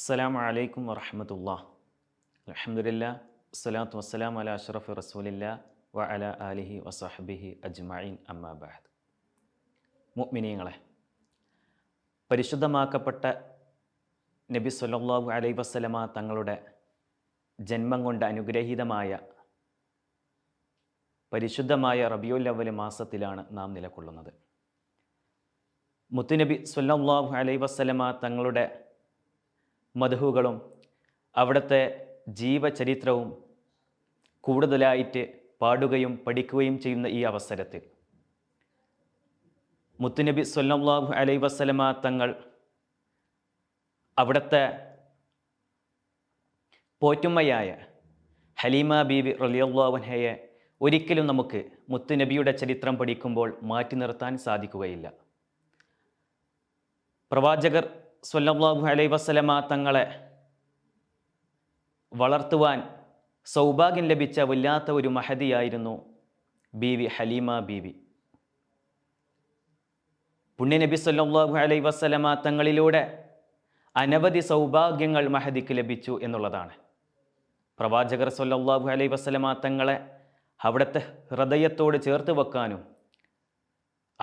അസ്സലാമു അലൈക്കും വറഹമത്തുള്ള. അലഹമുല്ല വസ്സലാത്തു വസ്സലാം അല അഷറഫ് റസൂലില്ല വ അല ആലിഹി വസഹബിഹി അജ്മഈൻ. അമ്മാബാദ് മുഅ്മിനീങ്ങളെ പരിശുദ്ധമാക്കപ്പെട്ട നബി സല്ലാഹു അലൈ വസ്സലമ തങ്ങളുടെ ജന്മം കൊണ്ട് അനുഗ്രഹീതമായ പരിശുദ്ധമായ റബിയുൽ മാസത്തിലാണ് നാം നിലകൊള്ളുന്നത്. മുത്തുനബി സല്ലാഹു അലൈ വസ്സലമ തങ്ങളുടെ മധുഹുകളും അവിടുത്തെ ജീവചരിത്രവും കൂടുതലായിട്ട് പാടുകയും പഠിക്കുകയും ചെയ്യുന്ന ഈ അവസരത്തിൽ. മുത്തുനബി സ്വല്ലാഹു അലൈ വസ്സലമ തങ്ങൾ അവിടുത്തെ പോറ്റുമ്മയായ ഹലീമ ബീബി റലിയല്ലാവൻഹയെ ഒരിക്കലും നമുക്ക് മുത്തുനബിയുടെ ചരിത്രം പഠിക്കുമ്പോൾ മാറ്റി നിർത്താൻ സാധിക്കുകയില്ല. പ്രവാചകർ സ്വല്ലല്ലാഹു അലൈ വസല്ലമ തങ്ങളെ വളർത്തുവാൻ സൗഭാഗ്യം ലഭിച്ച വല്ലാത്ത ഒരു മഹതിയായിരുന്നു ബീവി ഹലീമ ബീവി പുണ്യനബി സല്ലല്ലാഹു അലൈ വസല്ലമ തങ്ങളിലൂടെ അനവധി സൗഭാഗ്യങ്ങൾ മഹദിക്ക് ലഭിച്ചു എന്നുള്ളതാണ്. പ്രവാചകർ സല്ലല്ലാഹു അലൈ വസല്ലമ തങ്ങളെ അവിടുത്തെ ഹൃദയത്തോട് ചേർത്ത് വെക്കാനും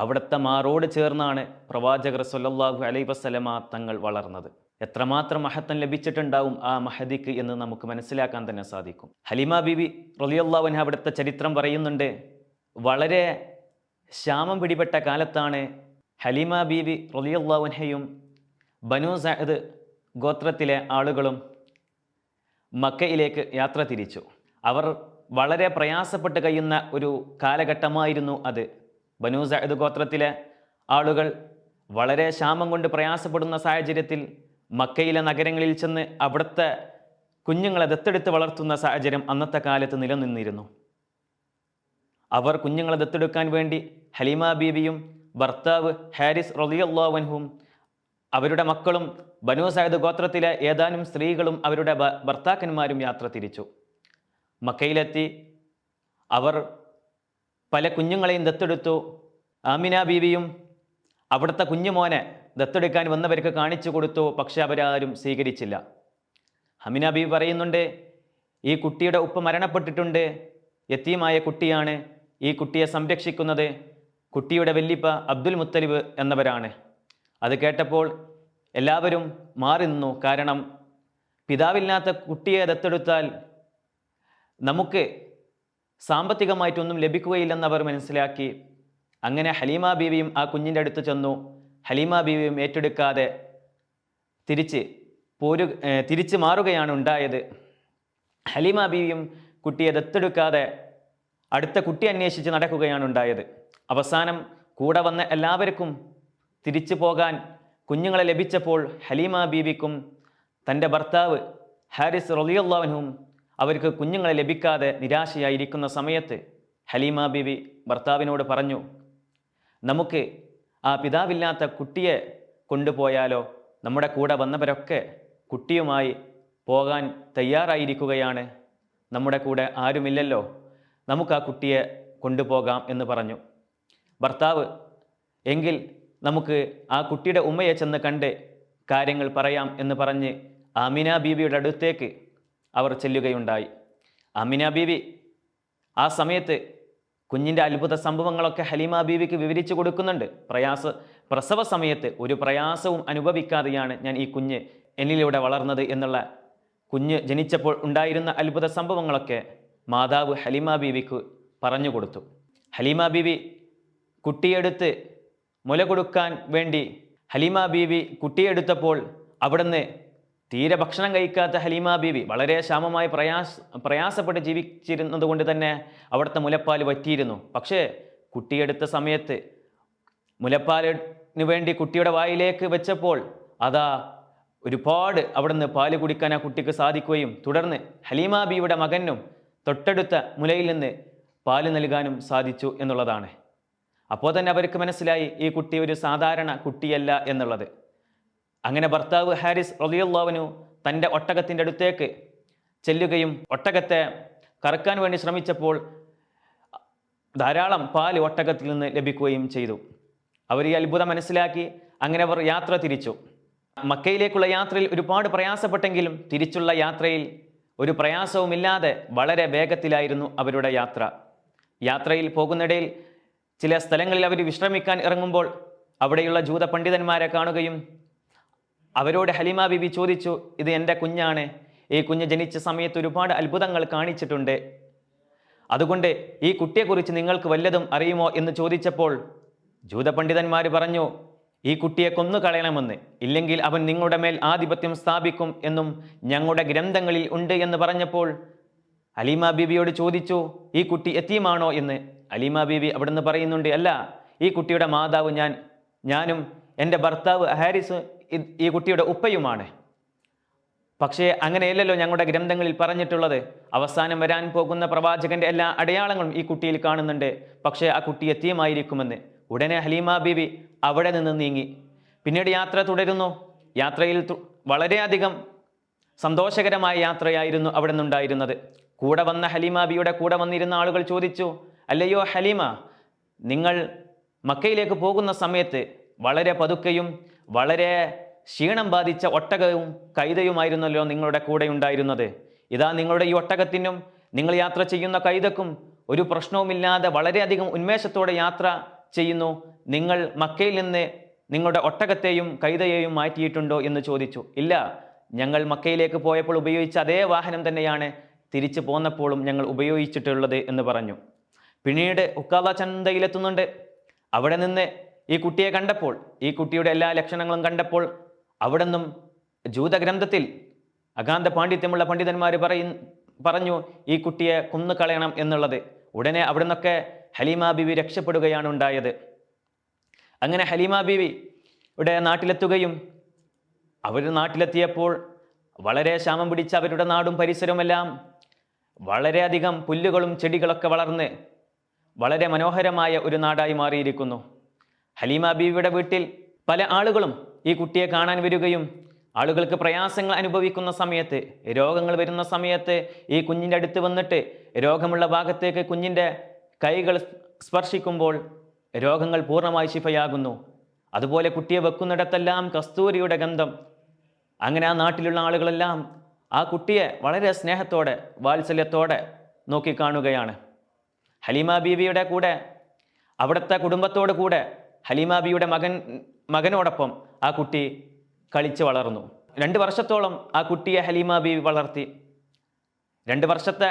അവിടുത്തെ മാറോട് ചേർന്നാണ് പ്രവാചകർ സൊല്ലാഹു അലൈ വസല്ലമ തങ്ങൾ വളർന്നത്. എത്രമാത്രം മഹത്വം ലഭിച്ചിട്ടുണ്ടാവും ആ മഹദിക്ക് എന്ന് നമുക്ക് മനസ്സിലാക്കാൻ തന്നെ സാധിക്കും. ഹലിമ ബിബി റലിയല്ലാവൻ അവിടുത്തെ ചരിത്രം പറയുന്നുണ്ട് വളരെ ക്ഷാമം പിടിപെട്ട കാലത്താണ് ഹലിമ ബീബി റലിയല്ലാവൻഹയും ബനു സഅദ് ഗോത്രത്തിലെ ആളുകളും മക്കയിലേക്ക് യാത്ര തിരിച്ചു. അവർ വളരെ പ്രയാസപ്പെട്ട് കഴിയുന്ന ഒരു കാലഘട്ടമായിരുന്നു അത്. ബനു സഅദ് ഗോത്രത്തിലെ ആളുകൾ വളരെ ക്ഷാമം കൊണ്ട് പ്രയാസപ്പെടുന്ന സാഹചര്യത്തിൽ മക്കയിലെ നഗരങ്ങളിൽ ചെന്ന് അവിടുത്തെ കുഞ്ഞുങ്ങളെ ദത്തെടുത്ത് വളർത്തുന്ന സാഹചര്യം അന്നത്തെ കാലത്ത് നിലനിന്നിരുന്നു. അവർ കുഞ്ഞുങ്ങളെ ദത്തെടുക്കാൻ വേണ്ടി ഹലീമ ബീബിയും ഭർത്താവ് ഹാരിസ് റലിയല്ലാവൻഹും അവരുടെ മക്കളും ബനു സയദ് ഗോത്രത്തിലെ ഏതാനും സ്ത്രീകളും അവരുടെ ഭർത്താക്കന്മാരും യാത്ര തിരിച്ചു. മക്കയിലെത്തി അവർ പല കുഞ്ഞുങ്ങളെയും ദത്തെടുത്തു. ആമിന ബീവിയും അവിടുത്തെ കുഞ്ഞുമോനെ ദത്തെടുക്കാൻ വന്നവർക്ക് കാണിച്ചു കൊടുത്തു പക്ഷെ അവരാരും സ്വീകരിച്ചില്ല. അമിന ബീവി പറയുന്നുണ്ട് ഈ കുട്ടിയുടെ ഉപ്പ മരണപ്പെട്ടിട്ടുണ്ട്. യത്തീമായ കുട്ടിയാണ് ഈ കുട്ടിയെ സംരക്ഷിക്കുന്നത്. കുട്ടിയുടെ വല്ലിപ്പ അബ്ദുൽ മുത്തലിബ് എന്നവരാണ്. അത് കേട്ടപ്പോൾ എല്ലാവരും മാറി നിന്നു. കാരണം പിതാവില്ലാത്ത കുട്ടിയെ ദത്തെടുത്താൽ നമുക്ക് സാമ്പത്തികമായിട്ടൊന്നും ലഭിക്കുകയില്ലെന്ന് അവർ മനസ്സിലാക്കി. അങ്ങനെ ഹലീമ ബീവിയും ആ കുഞ്ഞിന്റെ അടുത്ത് ചെന്നു. ഹലീമ ബീവിയും ഏറ്റെടുക്കാതെ തിരിച്ച് പോരു തിരിച്ച് മാറുകയാണ് ഉണ്ടായത്. ഹലീമ ബീവിയും കുട്ടിയെ ദത്തെടുക്കാതെ അടുത്ത കുട്ടി അന്വേഷിച്ച് നടക്കുകയാണ് ഉണ്ടായത്. അവസാനം കൂടെ വന്ന എല്ലാവർക്കും തിരിച്ചു പോകാൻ കുഞ്ഞുങ്ങളെ ലഭിച്ചപ്പോൾ ഹലീമ ബീവിക്കും തന്റെ ഭർത്താവ് ഹാരിസ് റലിയുള്ളവനും അവർക്ക് കുഞ്ഞുങ്ങളെ ലഭിക്കാതെ നിരാശയായിരിക്കുന്ന സമയത്ത് ഹലീമ ബീവി ഭർത്താവിനോട് പറഞ്ഞു നമുക്ക് ആ പിതാവില്ലാത്ത കുട്ടിയെ കൊണ്ടുപോയാലോ? നമ്മുടെ കൂടെ വന്നവരൊക്കെ കുട്ടിയുമായി പോകാൻ തയ്യാറായിരിക്കുകയാണ്. നമ്മുടെ കൂടെ ആരുമില്ലല്ലോ? നമുക്ക് ആ കുട്ടിയെ കൊണ്ടുപോകാം എന്ന് പറഞ്ഞു. ഭർത്താവ് എങ്കിൽ നമുക്ക് ആ കുട്ടിയുടെ ഉമ്മയെ ചെന്ന് കണ്ട് കാര്യങ്ങൾ പറയാം എന്ന് പറഞ്ഞ് അമിന ബീവിയുടെ അടുത്തേക്ക് അവർ ചെല്ലുകയുണ്ടായി. അമിന ബീവി ആ സമയത്ത് കുഞ്ഞിന്റെ അത്ഭുത സംഭവങ്ങളൊക്കെ ഹലീമ ബീവിക്ക് വിവരിച്ചു കൊടുക്കുന്നുണ്ട്. പ്രയാസ പ്രസവ സമയത്ത് ഒരു പ്രയാസവും അനുഭവിക്കാതെയാണ് ഞാൻ ഈ കുഞ്ഞ് എന്നിലൂടെ വളർന്നത് എന്നുള്ള കുഞ്ഞ് ജനിച്ചപ്പോൾ ഉണ്ടായിരുന്ന അത്ഭുത സംഭവങ്ങളൊക്കെ മാതാവ് ഹലീമ ബീവിക്ക് പറഞ്ഞു കൊടുത്തു. ഹലീമ ബീവി കുട്ടിയെടുത്ത് മുല കൊടുക്കാൻ വേണ്ടി ഹലീമ ബീവി കുട്ടിയെടുത്തപ്പോൾ അവിടുന്ന് തീരെ ഭക്ഷണം കഴിക്കാത്ത ഹലീമ ബീവി വളരെ ക്ഷാമമായി പ്രയാസ പ്രയാസപ്പെട്ട് ജീവിച്ചിരുന്നത് കൊണ്ട് തന്നെ അവിടുത്തെ മുലപ്പാൽ വറ്റിയിരുന്നു. പക്ഷേ കുട്ടിയെടുത്ത സമയത്ത് മുലപ്പാലിന് വേണ്ടി കുട്ടിയുടെ വായിലേക്ക് വെച്ചപ്പോൾ അതാ ഒരുപാട് അവിടുന്ന് പാൽ കുടിക്കാൻ ആ കുട്ടിക്ക് സാധിക്കുകയും തുടർന്ന് ഹലീമ ബീവിയുടെ മകനും തൊട്ടടുത്ത മുലയിൽ നിന്ന് പാൽ നൽകാനും സാധിച്ചു എന്നുള്ളതാണ്. അപ്പോൾ തന്നെ അവർക്ക് മനസ്സിലായി ഈ കുട്ടി ഒരു സാധാരണ കുട്ടിയല്ല എന്നുള്ളത്. അങ്ങനെ ഭർത്താവ് ഹാരിസ് റലിയുള്ളവനു തന്റെ ഒട്ടകത്തിന്റെ അടുത്തേക്ക് ചെല്ലുകയും ഒട്ടകത്തെ കറക്കാൻ വേണ്ടി ശ്രമിച്ചപ്പോൾ ധാരാളം പാൽ ഒട്ടകത്തിൽ നിന്ന് ലഭിക്കുകയും ചെയ്തു. അവർ ഈ അത്ഭുതം മനസ്സിലാക്കി അങ്ങനെ അവർ യാത്ര തിരിച്ചു. മക്കയിലേക്കുള്ള യാത്രയിൽ ഒരുപാട് പ്രയാസപ്പെട്ടെങ്കിലും തിരിച്ചുള്ള യാത്രയിൽ ഒരു പ്രയാസവുമില്ലാതെ വളരെ വേഗത്തിലായിരുന്നു അവരുടെ യാത്ര. യാത്രയിൽ പോകുന്നിടയിൽ ചില സ്ഥലങ്ങളിൽ അവർ വിശ്രമിക്കാൻ ഇറങ്ങുമ്പോൾ അവിടെയുള്ള ജൂത പണ്ഡിതന്മാരെ കാണുകയും അവരോട് ഹലിമ ബിബി ചോദിച്ചു ഇത് എന്റെ കുഞ്ഞാണ്. ഈ കുഞ്ഞ് ജനിച്ച സമയത്ത് ഒരുപാട് അത്ഭുതങ്ങൾ കാണിച്ചിട്ടുണ്ട്. അതുകൊണ്ട് ഈ കുട്ടിയെക്കുറിച്ച് നിങ്ങൾക്ക് വല്ലതും അറിയുമോ? എന്ന് ചോദിച്ചപ്പോൾ ജൂത പണ്ഡിതന്മാർ പറഞ്ഞു ഈ കുട്ടിയെ കൊന്നു കളയണമെന്ന്. ഇല്ലെങ്കിൽ അവൻ നിങ്ങളുടെ മേൽ ആധിപത്യം സ്ഥാപിക്കും എന്നും ഞങ്ങളുടെ ഗ്രന്ഥങ്ങളിൽ ഉണ്ട് എന്ന് പറഞ്ഞപ്പോൾ അലീമ ബീബിയോട് ചോദിച്ചു ഈ കുട്ടി എത്തിയുമാണോ എന്ന്? അലീമ ബീബി അവിടുന്ന് പറയുന്നുണ്ട് അല്ല ഈ കുട്ടിയുടെ മാതാവ് ഞാൻ ഞാനും എന്റെ ഭർത്താവ് ഹാരിസ് ഈ കുട്ടിയുടെ ഉപ്പയുമാണ്. പക്ഷേ അങ്ങനെയല്ലല്ലോ ഞങ്ങളുടെ ഗ്രന്ഥങ്ങളിൽ പറഞ്ഞിട്ടുള്ളത്. അവസാനം വരാൻ പോകുന്ന പ്രവാചകന്റെ എല്ലാ അടയാളങ്ങളും ഈ കുട്ടിയിൽ കാണുന്നുണ്ട്. പക്ഷേ ആ കുട്ടി എത്തിയമായിരിക്കുമെന്ന്. ഉടനെ ഹലീമ ബീവി അവിടെ നിന്ന് നീങ്ങി. പിന്നീട് യാത്ര തുടരുന്നു. യാത്രയിൽ വളരെയധികം സന്തോഷകരമായ യാത്രയായിരുന്നു അവിടെ നിന്നുണ്ടായിരുന്നത്. കൂടെ വന്ന ഹലീമ ബിയുടെ കൂടെ വന്നിരുന്ന ആളുകൾ ചോദിച്ചു അല്ലയോ ഹലീമ നിങ്ങൾ മക്കയിലേക്ക് പോകുന്ന സമയത്ത് വളരെ പതുക്കെയും വളരെ ക്ഷീണം ബാധിച്ച ഒട്ടകവും കൈതയുമായിരുന്നല്ലോ നിങ്ങളുടെ കൂടെ ഉണ്ടായിരുന്നത് ഇതാ നിങ്ങളുടെ ഈ ഒട്ടകത്തിനും നിങ്ങൾ യാത്ര ചെയ്യുന്ന കൈതക്കും ഒരു പ്രശ്നവുമില്ലാതെ വളരെയധികം ഉന്മേഷത്തോടെ യാത്ര ചെയ്യുന്നു. നിങ്ങൾ മക്കയിൽ നിന്ന് നിങ്ങളുടെ ഒട്ടകത്തെയും കൈതയെയും മാറ്റിയിട്ടുണ്ടോ എന്ന് ചോദിച്ചു. ഇല്ല ഞങ്ങൾ മക്കയിലേക്ക് പോയപ്പോൾ ഉപയോഗിച്ച അതേ വാഹനം തന്നെയാണ് തിരിച്ചു പോന്നപ്പോഴും ഞങ്ങൾ ഉപയോഗിച്ചിട്ടുള്ളത് എന്ന് പറഞ്ഞു. പിന്നീട് ഉക്കാല ചന്തയിലെത്തുന്നുണ്ട്. അവിടെ നിന്ന് ഈ കുട്ടിയെ കണ്ടപ്പോൾ ഈ കുട്ടിയുടെ എല്ലാ ലക്ഷണങ്ങളും കണ്ടപ്പോൾ അവിടെ നിന്നും ജൂതഗ്രന്ഥത്തിൽ അഗാന്ത പാണ്ഡിത്യമുള്ള പണ്ഡിതന്മാർ പറയും പറഞ്ഞു ഈ കുട്ടിയെ കുന്നു കളയണം എന്നുള്ളത്. ഉടനെ അവിടെ നിന്നൊക്കെ ഹലീമ ബിവി രക്ഷപ്പെടുകയാണ് ഉണ്ടായത്. അങ്ങനെ ഹലീമ ബിവി ഇവിടെ നാട്ടിലെത്തുകയും അവർ നാട്ടിലെത്തിയപ്പോൾ വളരെ ക്ഷാമം പിടിച്ച അവരുടെ നാടും പരിസരവുമെല്ലാം വളരെയധികം പുല്ലുകളും ചെടികളൊക്കെ വളർന്ന് വളരെ മനോഹരമായ ഒരു നാടായി മാറിയിരിക്കുന്നു. ഹലീമ ബീവിയുടെ വീട്ടിൽ പല ആളുകളും ഈ കുട്ടിയെ കാണാൻ വരികയും ആളുകൾക്ക് പ്രയാസങ്ങൾ അനുഭവിക്കുന്ന സമയത്ത് രോഗങ്ങൾ വരുന്ന സമയത്ത് ഈ കുഞ്ഞിന്റെ അടുത്ത് വന്നിട്ട് രോഗമുള്ള ഭാഗത്തേക്ക് കുഞ്ഞിന്റെ കൈകൾ സ്പർശിക്കുമ്പോൾ രോഗങ്ങൾ പൂർണമായി ശിഫയാകുന്നു. അതുപോലെ കുട്ടിയെ വെക്കുന്നിടത്തെല്ലാം കസ്തൂരിയുടെ ഗന്ധം. അങ്ങനെ ആ നാട്ടിലുള്ള ആളുകളെല്ലാം ആ കുട്ടിയെ വളരെ സ്നേഹത്തോടെ വാത്സല്യത്തോടെ നോക്കിക്കാണുകയാണ് ഹലീമ ബീവിയുടെ കൂടെ അവിടുത്തെ കുടുംബത്തോടു കൂടെ ഹലീമ ബീവിയുടെ മകൻ മകനോടൊപ്പം ആ കുട്ടി കളിച്ച് വളർന്നു. രണ്ട് വർഷത്തോളം ആ കുട്ടിയെ ഹലീമാബി വളർത്തി. രണ്ട് വർഷത്തെ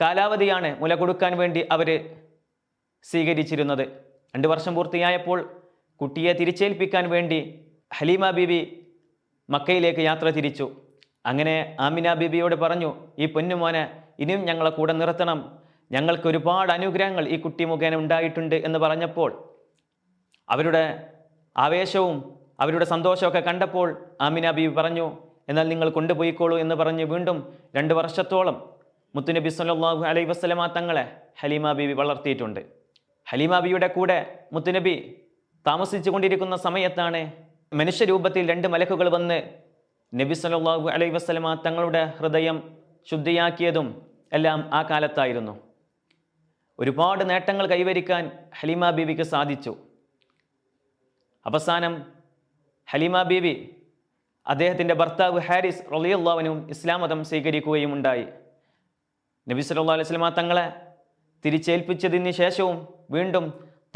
കാലാവധിയാണ് മുല കൊടുക്കാൻ വേണ്ടി അവർ സ്വീകരിച്ചിരുന്നത്. രണ്ട് വർഷം പൂർത്തിയായപ്പോൾ കുട്ടിയെ തിരിച്ചേൽപ്പിക്കാൻ വേണ്ടി ഹലീമ ബീബി മക്കയിലേക്ക് യാത്ര തിരിച്ചു. അങ്ങനെ ആമിന ബീബിയോട് പറഞ്ഞു ഈ പൊന്നുമോനെ ഇനിയും ഞങ്ങളെ കൂടെ നിർത്തണം. ഞങ്ങൾക്ക് ഒരുപാട് അനുഗ്രഹങ്ങൾ ഈ കുട്ടി മുഖേന ഉണ്ടായിട്ടുണ്ട് എന്ന് പറഞ്ഞപ്പോൾ അവരുടെ ആവേശവും അവരുടെ സന്തോഷമൊക്കെ കണ്ടപ്പോൾ ആമിന ബീബി പറഞ്ഞു എന്നാൽ നിങ്ങൾ കൊണ്ടുപോയിക്കോളൂ എന്ന് പറഞ്ഞ് വീണ്ടും രണ്ട് വർഷത്തോളം മുത്തുനബി സല്ലാഹു അലൈ വസല്ലമ തങ്ങളെ ഹലീമ ബീവി വളർത്തിയിട്ടുണ്ട്. ഹലീമ ബിയുടെ കൂടെ മുത്തുനബി താമസിച്ചു കൊണ്ടിരിക്കുന്ന സമയത്താണ് മനുഷ്യരൂപത്തിൽ രണ്ട് മലക്കുകൾ വന്ന് നബി സല്ലാഹു അലൈ വസല്ലമ തങ്ങളുടെ ഹൃദയം ശുദ്ധിയാക്കിയതും എല്ലാം ആ കാലത്തായിരുന്നു. ഒരുപാട് നേട്ടങ്ങൾ കൈവരിക്കാൻ ഹലീമ ബീവിക്ക് സാധിച്ചു. അവസാനം ഹലീമ ബീവി അദ്ദേഹത്തിന്റെ ഭർത്താവ് ഹാരിസ് റലിയുള്ളവനും ഇസ്ലാം മതം സ്വീകരിക്കുകയും ഉണ്ടായി നബി സല്ലല്ലാഹു അലൈഹി സ്വലമ തങ്ങളെ തിരിച്ചേൽപ്പിച്ചതിന് ശേഷവും വീണ്ടും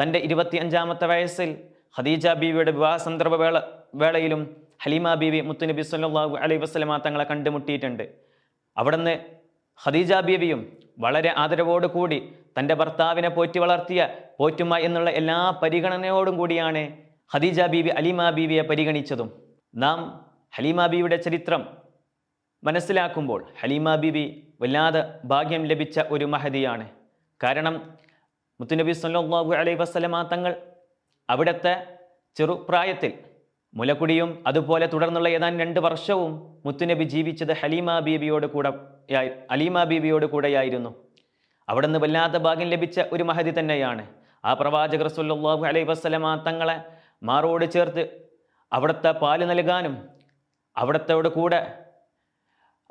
തന്റെ ഇരുപത്തിയഞ്ചാമത്തെ വയസ്സിൽ ഖദീജ ബീവിയുടെ വിവാഹ സന്ദർഭ വേള വേളയിലും ഹലീമ ബീവി മുത്തുനബി സല്ലല്ലാഹു അലൈഹി വസ്ലമ തങ്ങളെ കണ്ടുമുട്ടിയിട്ടുണ്ട്. അവിടുന്ന് ഖദീജ ബീവിയും വളരെ ആദരവോടു കൂടി തന്റെ ഭർത്താവിനെ പോറ്റി വളർത്തിയ പോറ്റുമ എന്നുള്ള എല്ലാ പരിഗണനയോടും കൂടിയാണ് ഖദീജ ബീവി അലിമ ബീവിയെ പരിഗണിച്ചതും നാം ഹലീമ ബീവിയുടെ ചരിത്രം മനസ്സിലാക്കുമ്പോൾ ഹലീമ ബീവി വല്ലാതെ ഭാഗ്യം ലഭിച്ച ഒരു മഹതിയാണ്. കാരണം മുത്തുനബി സല്ലാഹു അലൈഹി വസല്ലമ തങ്ങൾ അവിടുത്തെ ചെറുപ്രായത്തിൽ മുലക്കുടിയും അതുപോലെ തുടർന്നുള്ള ഏതാനും രണ്ട് വർഷവും മുത്തുനബി ജീവിച്ചത് ഹലീമ ബീബിയോട് കൂടെ അലീമ ബീബിയോട് കൂടെയായിരുന്നു. അവിടുന്ന് വല്ലാത്ത ഭാഗ്യം ലഭിച്ച ഒരു മഹതി തന്നെയാണ്. ആ പ്രവാചകർ സല്ലാഹു അലൈഹി വസല്ലമ തങ്ങളെ മാറോട് ചേർത്ത് അവിടുത്തെ പാൽ നൽകാനും അവിടുത്തെയോട് കൂടെ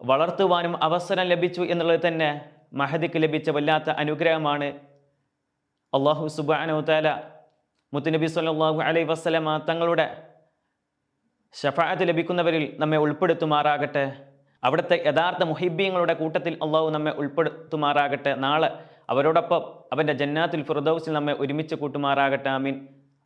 വളർത്തുവാനും അവസരം ലഭിച്ചു എന്നുള്ളത് തന്നെ മഹദിക്ക് ലഭിച്ച വല്ലാത്ത അനുഗ്രഹമാണ്. അള്ളാഹു സുബാനു താല മുത്തുനബി സല്ലാഹു അലൈ വസ്സലമ തങ്ങളുടെ ഷഫായത്ത് ലഭിക്കുന്നവരിൽ നമ്മെ ഉൾപ്പെടുത്തുമാറാകട്ടെ. അവിടുത്തെ യഥാർത്ഥ മുഹിബ്ബീങ്ങളുടെ കൂട്ടത്തിൽ അള്ളാഹു നമ്മെ ഉൾപ്പെടുത്തുമാറാകട്ടെ. നാളെ അവരോടൊപ്പം അവന്റെ ജന്നാത്തിൽ ഫിർദൗസിൽ നമ്മെ ഒരുമിച്ച് കൂട്ടുമാറാകട്ടെ. ആമീൻ.